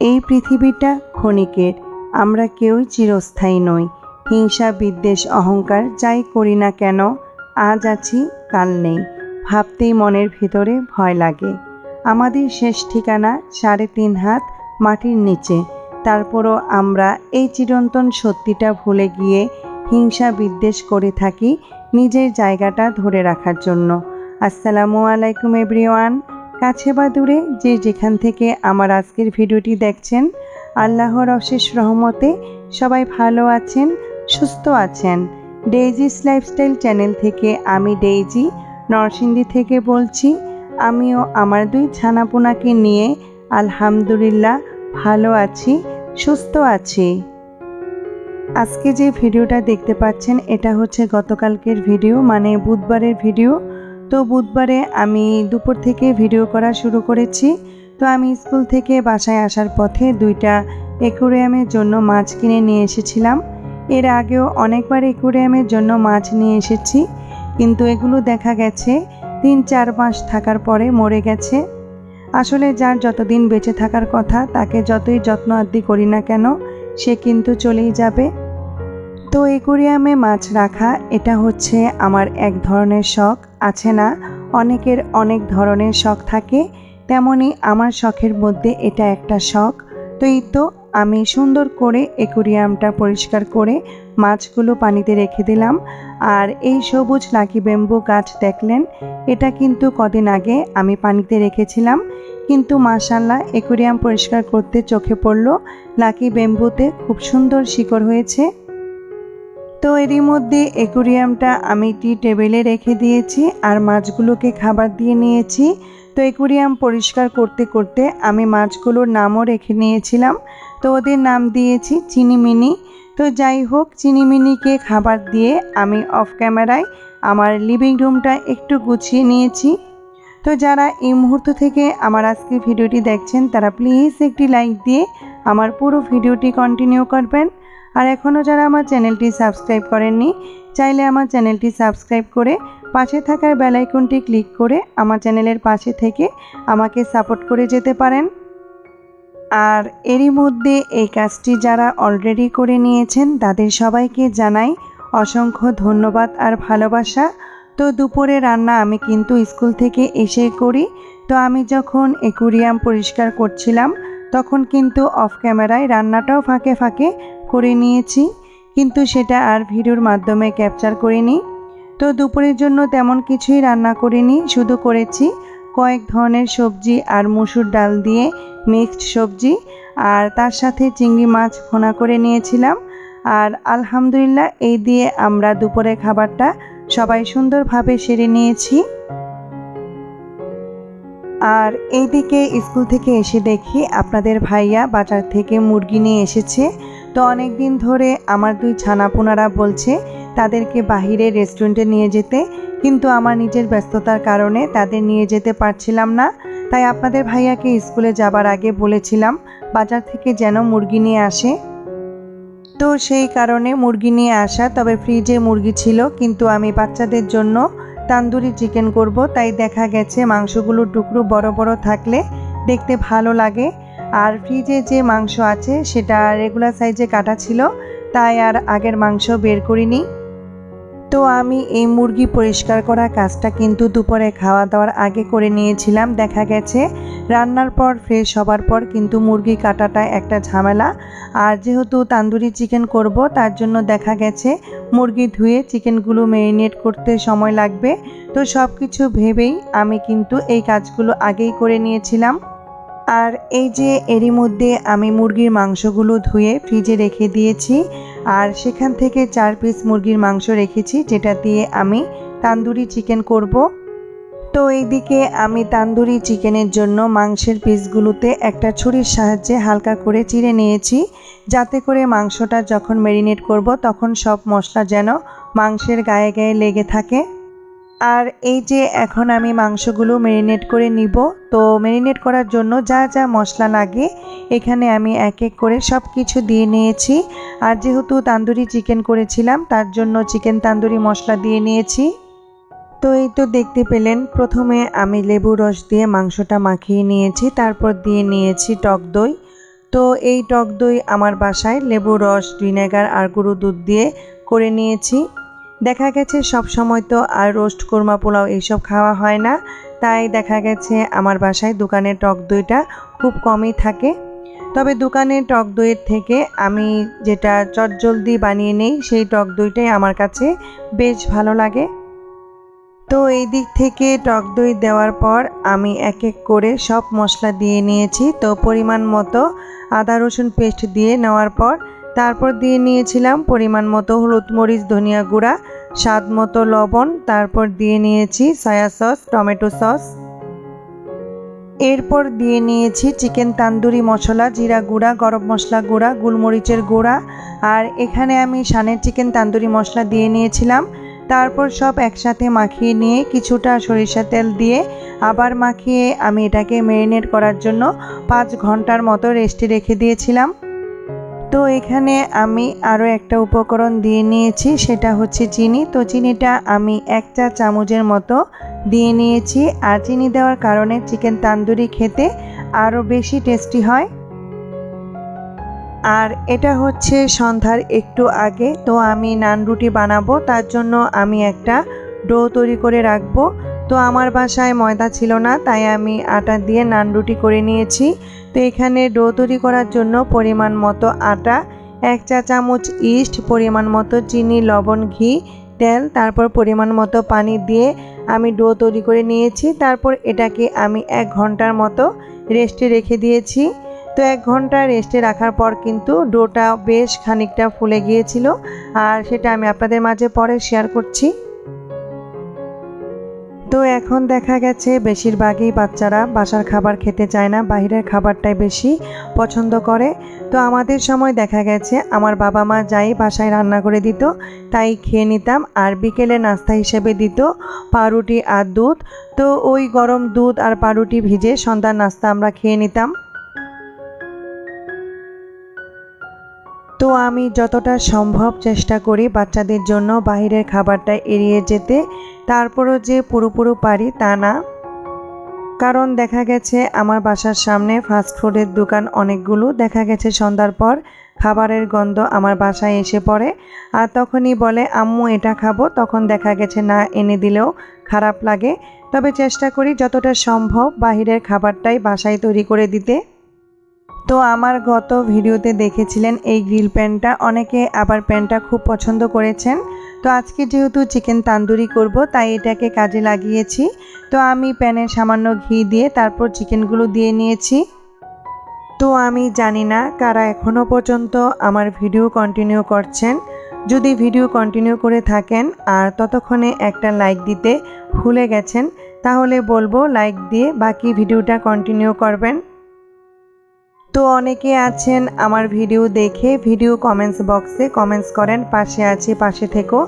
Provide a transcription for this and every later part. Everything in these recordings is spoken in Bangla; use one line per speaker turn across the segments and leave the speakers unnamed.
এই পৃথিবীটা ক্ষণিকের, আমরা কেউই চিরস্থায়ী নই। হিংসা, বিদ্বেষ, অহংকার যাই করি না কেন, আজ আছি, কাল নেই। ভাবতেই মনের ভিতরে ভয় লাগে। আমাদের শেষ ঠিকানা সাড়ে তিন হাত মাটির নিচে। তারপরও আমরা এই চিরন্তন সত্যিটা ভুলে গিয়ে হিংসা, বিদ্বেষ করে থাকি নিজের জায়গাটা ধরে রাখার জন্য। আসসালামু আলাইকুম, এভরিওয়ান। কাছে বা দূরে যে যেখান থেকে আমার আজকের ভিডিওটি দেখছেন, আল্লাহর অশেষ রহমতে সবাই ভালো আছেন, সুস্থ আছেন। ডেইজিস লাইফস্টাইল চ্যানেল থেকে আমি ডেইজি নরসিংদী থেকে বলছি, আমিও আমার দুই ছানাপোনাকে নিয়ে আলহামদুলিল্লাহ ভালো আছি, সুস্থ আছি। আজকে যে ভিডিওটা দেখতে পাচ্ছেন, এটা হচ্ছে গতকালকের ভিডিও মানে বুধবারের ভিডিও। তো বুধবারে আমি দুপুর থেকে ভিডিও করা শুরু করেছি। তো আমি স্কুল থেকে বাসায় আসার পথে দুইটা একুরিয়ামের জন্য মাছ কিনে নিয়ে এসেছিলাম। এর আগেও অনেকবার একুরিয়ামের জন্য মাছ নিয়ে এসেছি। কিন্তু এগুলো দেখা গেছে, তিন চার মাস থাকার পরে মরে গেছে। আসলে যার যতদিন বেঁচে থাকার কথা, তাকে যতই যত্ন আদি করি না কেন, সে কিন্তু চলেই যাবে। তো একুরিয়ামে মাছ রাখা, এটা হচ্ছে আমার এক ধরনের শখ। আছে না? অনেকের অনেক ধরনের শখ থাকে, তেমনি আমার শখের মধ্যে এটা একটা শখ। তো এই তো, আমি সুন্দর করে একুরিয়ামটা পরিষ্কার করে মাছগুলো পানিতে রেখে দিলাম, আর এই সবুজ লাকি বেম্বু গাছ দেখলেন, এটা কিন্তু কদিন আগে আমি পানিতে রেখেছিলাম, কিন্তু মাশাল্লাহ একুরিয়াম পরিষ্কার করতে চোখে পড়ল লাকি বেম্বুতে খুব সুন্দর শিকড় হয়েছে। তো এরই মধ্যে একুরিয়ামটা আমি টি টেবিলে রেখে দিয়েছি আর মাছগুলোকে খাবার দিয়ে নিয়েছি। তো একুরিয়াম পরিষ্কার করতে করতে আমি মাছগুলোর নামও রেখে নিয়েছিলাম। তো ওদের নাম দিয়েছি চিনিমিনি। তো যাই হোক, চিনিমিনিকে খাবার দিয়ে আমি অফ ক্যামেরায় আমার লিভিং রুমটা একটু গুছিয়ে নিয়েছি। তো যারা এই মুহূর্ত থেকে আমার আজকে ভিডিওটি দেখছেন, তারা প্লিজ একটি লাইক দিয়ে আমার পুরো ভিডিওটি কন্টিনিউ করবেন। আর এখনও যারা আমার চ্যানেলটি সাবস্ক্রাইব করেননি, চাইলে আমার চ্যানেলটি সাবস্ক্রাইব করে পাশে থাকার বেলাইকনটি ক্লিক করে আমার চ্যানেলের পাশে থেকে আমাকে সাপোর্ট করে যেতে পারেন। আর এরই মধ্যে এই কাজটি যারা অলরেডি করে নিয়েছেন, তাদের সবাইকে জানাই অসংখ্য ধন্যবাদ আর ভালোবাসা। তো দুপুরে রান্না আমি কিন্তু স্কুল থেকে এসে করি। তো আমি যখন একুরিয়াম পরিষ্কার করছিলাম তখন কিন্তু অফ ক্যামেরায় রান্নাটাও ফাঁকে ফাঁকে করে নিয়েছি। কিন্তু সেটা আর ভিডিওর মাধ্যমে ক্যাপচার করিনি। তো দুপুরের জন্য তেমন কিছুই রান্না করিনি, শুধু করেছি কয়েক ধরনের সবজি আর মুসুর ডাল দিয়ে মিক্সড সবজি। আর তার সাথে চিংড়ি মাছ ভোনা করে নিয়েছিলাম। আর আলহামদুলিল্লাহ এই দিয়ে আমরা দুপুরে খাবারটা সবাই সুন্দরভাবে সেরে নিয়েছি। আর এইদিকে স্কুল থেকে এসে দেখি আপনাদের ভাইয়া বাজার থেকে মুরগি নিয়ে এসেছে। তো অনেক দিন ধরে আমার দুই ছানাপোনারা বলছে তাদেরকে বাহিরে রেস্টুরেন্টে নিয়ে যেতে, কিন্তু আমার নিজের ব্যস্ততার কারণে তাদের নিয়ে যেতে পারছিলাম না। তাই আপনাদের ভাইয়াকে স্কুলে যাবার আগে বলেছিলাম, বাজার থেকে যেন মুরগি নিয়ে আসে। তো সেই কারণে মুরগি নিয়ে আসা, তবে ফ্রিজে মুরগি ছিল, কিন্তু আমি বাচ্চাদের জন্য তান্দুরি চিকেন করব, তাই দেখা গেছে মাংসগুলোর টুকরো বড় বড় থাকলে দেখতে ভালো লাগে। আর ফ্রিজে যে মাংস আছে, সেটা রেগুলার সাইজে কাটা ছিল, তাই আর আগের মাংস বের করিনি। তো আমি এই মুরগি পরিষ্কার করা কাজটা কিন্তু দুপুরে খাওয়া দাওয়ার আগে করে নিয়েছিলাম, দেখা গেছে। রান্নার পর ফ্রেশ হবার পর কিন্তু মুরগি কাটাটা একটা ঝামেলা। আর যেহেতু তান্দুরি চিকেন করব, তার জন্য দেখা গেছে মুরগি ধুয়ে চিকেনগুলো ম্যারিনেট করতে সময় লাগবে। তো সব কিছু ভেবেই আমি কিন্তু এই কাজগুলো আগেই করে নিয়েছিলাম। আর এই যে এরই মধ্যে আমি মুরগির মাংসগুলো ধুয়ে ফ্রিজে রেখে দিয়েছি। আর সেখান থেকে চার পিস মুরগির মাংস রেখেছি, যেটা দিয়ে আমি তান্দুরি চিকেন করব। তো এইদিকে আমি তান্দুরি চিকেনের জন্য মাংসের পিসগুলোতে একটা ছুরির সাহায্যে হালকা করে চিড়ে নিয়েছি, যাতে করে মাংসটা যখন ম্যারিনেট করব, তখন সব মশলা যেন মাংসের গায়ে গায়ে লেগে থাকে। আর এই যে এখন আমি মাংসগুলো ম্যারিনেট করে নিব। তো ম্যারিনেট করার জন্য যা যা মশলা লাগে, এখানে আমি এক এক করে সব কিছু দিয়ে নিয়েছি। আর যেহেতু তান্দুরি চিকেন করেছিলাম, তার জন্য চিকেন তান্দুরি মশলা দিয়ে নিয়েছি। তো এই তো দেখতে পেলেন, প্রথমে আমি লেবু রস দিয়ে মাংসটা মাখিয়ে নিয়েছি, তারপর দিয়ে নিয়েছি টক দই। তো এই টক দই আমার বাসায় লেবু রস, ভিনেগার আর গুঁড়ো দুধ দিয়ে করে নিয়েছি। দেখা গেছে সব সময় তো আর রোস্ট কোরমা পোলাও এইসব খাওয়া হয় না। তাই দেখা গেছে আমার বাসায় দোকানের টক দইটা খুব কমই থাকে। তবে দোকানের টক দইয়ের থেকে আমি যেটা চটজলদি বানিয়ে নেই, সেই টক দইটাই আমার কাছে বেশ ভালো লাগে। তো এই দিক থেকে টক দই দেওয়ার পর আমি এক এক করে সব মশলা দিয়ে নিয়েছি। তো পরিমাণ মতো আদা রসুন পেস্ট দিয়ে নেওয়ার পর তারপর দিয়ে নিয়েছিলাম পরিমাণ মতো হলুদ মরিচ, ধনিয়া গুঁড়া, স্বাদ মতো লবণ, তারপর দিয়ে নিয়েছি সয়া সস টমেটো সস এরপর দিয়ে নিয়েছি চিকেন তান্দুরি মশলা, জিরা গুঁড়া, গরম মশলা গুঁড়া, গুলমরিচের গুঁড়া। আর এখানে আমি সানের চিকেন তান্দুরি মশলা দিয়ে নিয়েছিলাম। তারপর সব একসাথে মাখিয়ে নিয়ে কিছুটা সরিষা তেল দিয়ে আবার মাখিয়ে আমি এটাকে ম্যারিনেট করার জন্য পাঁচ ঘণ্টার মতো রেস্টে রেখে দিয়েছিলাম। তো এখানে আমি আরও একটা উপকরণ দিয়ে নিয়েছি, সেটা হচ্ছে চিনি। তো চিনিটা আমি এক চা চামচের মতো দিয়ে নিয়েছি, আর চিনি দেওয়ার কারণে চিকেন তান্দুরি খেতে আরও বেশি টেস্টি হয়। আর এটা হচ্ছে সন্ধ্যার একটু আগে, তো আমি নান রুটি বানাবো, তার জন্য আমি একটা ডো তৈরি করে রাখব। তো আমার বাসায় ময়দা ছিল না, তাই আমি আটা দিয়ে নান রুটি করে নিয়েছি। তো এখানে ডো তৈরি করার জন্য পরিমাণ মতো আটা, এক চা চামচ ইস্ট, পরিমাণ মতো চিনি, লবণ, ঘি, তেল, তারপর পরিমাণ মতো পানি দিয়ে আমি ডো তৈরি করে নিয়েছি। তারপর এটাকে আমি এক ঘণ্টার মতো রেস্টে রেখে দিয়েছি। তো এক ঘণ্টা রেস্টে রাখার পর কিন্তু ডোটা বেশ খানিকটা ফুলে গিয়েছিল। আর সেটা আমি আপনাদের মাঝে পরে শেয়ার করছি। তো এখন দেখা গেছে বেশিরভাগই বাচ্চারা বাসার খাবার খেতে চায় না, বাহিরের খাবারটাই বেশি পছন্দ করে। তো আমাদের সময় দেখা গেছে আমার বাবা মা যাই বাসায় রান্না করে দিত, তাই খেয়ে নিতাম। আর বিকেলে নাস্তা হিসেবে দিত পাউরুটি আর দুধ। তো ওই গরম দুধ আর পাউরুটি ভিজে সন্ধ্যার নাস্তা আমরা খেয়ে নিতাম। তো আমি যতটা সম্ভব চেষ্টা করি বাচ্চাদের জন্য বাইরের খাবারটা এড়িয়ে যেতে। তারপরও যে পুরোপুরো পারি তা না। কারণ দেখা গেছে আমার বাসার সামনে ফাস্টফুডের দোকান অনেকগুলো। দেখা গেছে সন্ধ্যার পর খাবারের গন্ধ আমার বাসায় এসে পড়ে। আর তখনই বলে, আম্মু, এটা খাব। তখন দেখা গেছে, না, এনে দিলেও খারাপ লাগে। তবে চেষ্টা করি যতটা সম্ভব বাহিরের খাবারটাই বাসায় তৈরি করে দিতে। তো আমার গত ভিডিওতে দেখেছিলেন এই গ্রিল প্যানটা। অনেকে আবার প্যানটা খুব পছন্দ করেছেন। তো আজকে যেহেতু চিকেন তান্দুরি করব, তাই এটাকে কাজে লাগিয়েছি। তো আমি প্যানে সামান্য ঘি দিয়ে তারপর চিকেনগুলো দিয়ে নিয়েছি। তো আমি জানি না কারা এখনও পর্যন্ত আমার ভিডিও কন্টিনিউ করছেন। যদি ভিডিও কন্টিনিউ করে থাকেন আর ততক্ষণে একটা লাইক দিতে ভুলে গেছেন, তাহলে বলব লাইক দিয়ে বাকি ভিডিওটা কন্টিনিউ করবেন। তো অনেকে আছেন আমার ভিডিও দেখে, ভিডিও কমেন্টস বক্সে কমেন্টস করেন, পাশে আছি, পাশে থেকো।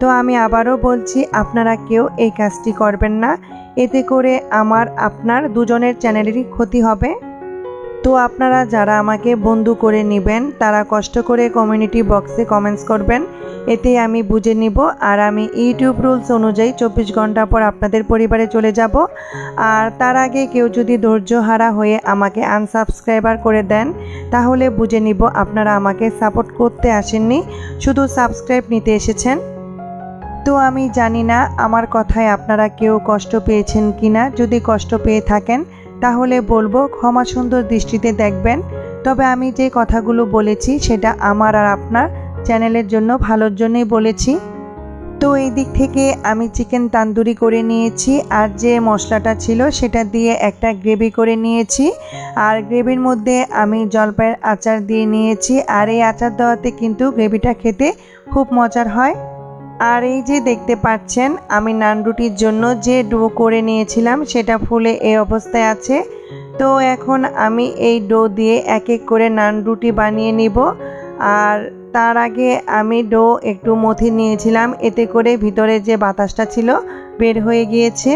তো আমি আবারও বলছি, আপনারা কেউ এই কাজটি করবেন না। এতে করে আমার, আপনার দুজনের চ্যানেলেরই ক্ষতি হবে। তো আপনারা যারা আমাকে বন্ধু করে নেবেন, তারা কষ্ট করে কমিউনিটি বক্সে কমেন্টস করবেন। এতে আমি বুঝে নিব আর আমি ইউটিউব রুলস অনুযায়ী চব্বিশ ঘণ্টা পর আপনাদের পরিবারে চলে যাব। আর তার আগে কেউ যদি ধৈর্য হারা হয়ে আমাকে আনসাবস্ক্রাইবার করে দেন, তাহলে বুঝে নিব আপনারা আমাকে সাপোর্ট করতে আসেননি, শুধু সাবস্ক্রাইব নিতে এসেছেন। তো আমি জানি না, আমার কথায় আপনারা কেউ কষ্ট পেয়েছেন কিনা, যদি কষ্ট পেয়ে থাকেন তাহলে বলব, ক্ষমা সুন্দর দৃষ্টিতে দেখবেন। তবে আমি যে কথাগুলো বলেছি, সেটা আমার আর আপনার চ্যানেলের জন্য ভালোর জন্যই বলেছি। তো এই দিক থেকে আমি চিকেন তান্দুরি করে নিয়েছি, আর যে মশলাটা ছিল, সেটা দিয়ে একটা গ্রেভি করে নিয়েছি। আর গ্রেভির মধ্যে আমি জলপাইয়ের আচার দিয়ে নিয়েছি, আর এই আচার দেওয়াতে কিন্তু গ্রেভিটা খেতে খুব মজার হয়। আর এই যে দেখতে পাচ্ছেন, আমি নান রুটির জন্য যে ডো করে নিয়েছিলাম, সেটা ফুলে এই অবস্থায় আছে। তো এখন আমি এই ডো দিয়ে এক এক করে নান রুটি বানিয়ে নিব। আর তার আগে আমি ডো একটু মথি নিয়েছিলাম, এতে করে ভিতরে যে বাতাসটা ছিল বের হয়ে গিয়েছে।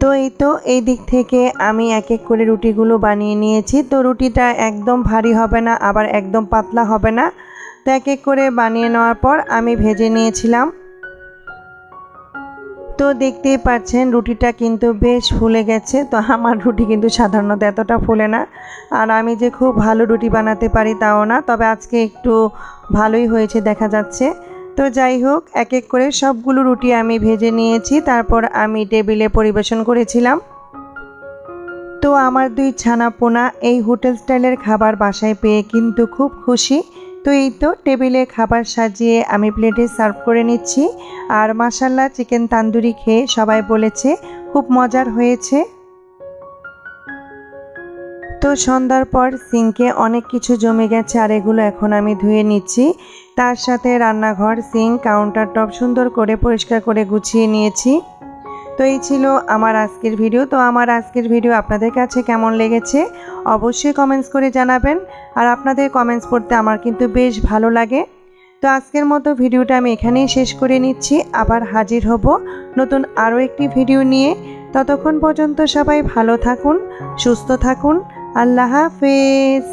তো এই তো এই দিক থেকে আমি এক এক করে রুটিগুলো বানিয়ে নিয়েছি। তো রুটিটা একদম ভারী হবে না, আবার একদম পাতলা হবে না। তো এক এক করে বানিয়ে নেওয়ার পর আমি ভেজে নিয়েছিলাম। তো দেখতেই পাচ্ছেন, রুটিটা কিন্তু বেশ ফুলে গেছে। তো আমার রুটি কিন্তু সাধারণত এতটা ফুলে না। আর আমি যে খুব ভালো রুটি বানাতে পারি তাও না, তবে আজকে একটু ভালোই হয়েছে দেখা যাচ্ছে। তো যাই হোক এক এক করে সবগুলো রুটি আমি ভেজে নিয়েছি, তারপর আমি টেবিলে পরিবেশন করেছিলাম। তো আমার দুই ছানা পোনা এই হোটেল স্টাইলের খাবার বাসায় পেয়ে কিন্তু খুব খুশি। তো এই তো টেবিলে খাবার সাজিয়ে আমি প্লেটে সার্ভ করে নিচ্ছি। আর মাসাল্লাহ চিকেন তান্দুরি খেয়ে সবাই বলেছে খুব মজার হয়েছে। তো সন্ধ্যার পর সিঙ্কে অনেক কিছু জমে গেছে আর এগুলো এখন আমি ধুয়ে নিচ্ছি। তার সাথে রান্নাঘর সিঙ্ক কাউন্টার টপ সুন্দর করে পরিষ্কার করে গুছিয়ে নিয়েছি। তো এই ছিল আমার আজকের ভিডিও। তো আমার আজকের ভিডিও আপনাদের কাছে কেমন লেগেছে অবশ্যই কমেন্টস করে জানাবেন। আর আপনাদের কমেন্টস পড়তে আমার কিন্তু বেশ ভালো লাগে। তো আজকের মতো ভিডিওটা আমি এখানেই শেষ করে নিচ্ছি। আবার হাজির হব নতুন আরও একটি ভিডিও নিয়ে। ততক্ষণ পর্যন্ত সবাই ভালো থাকুন, সুস্থ থাকুন। আল্লাহ হাফেজ।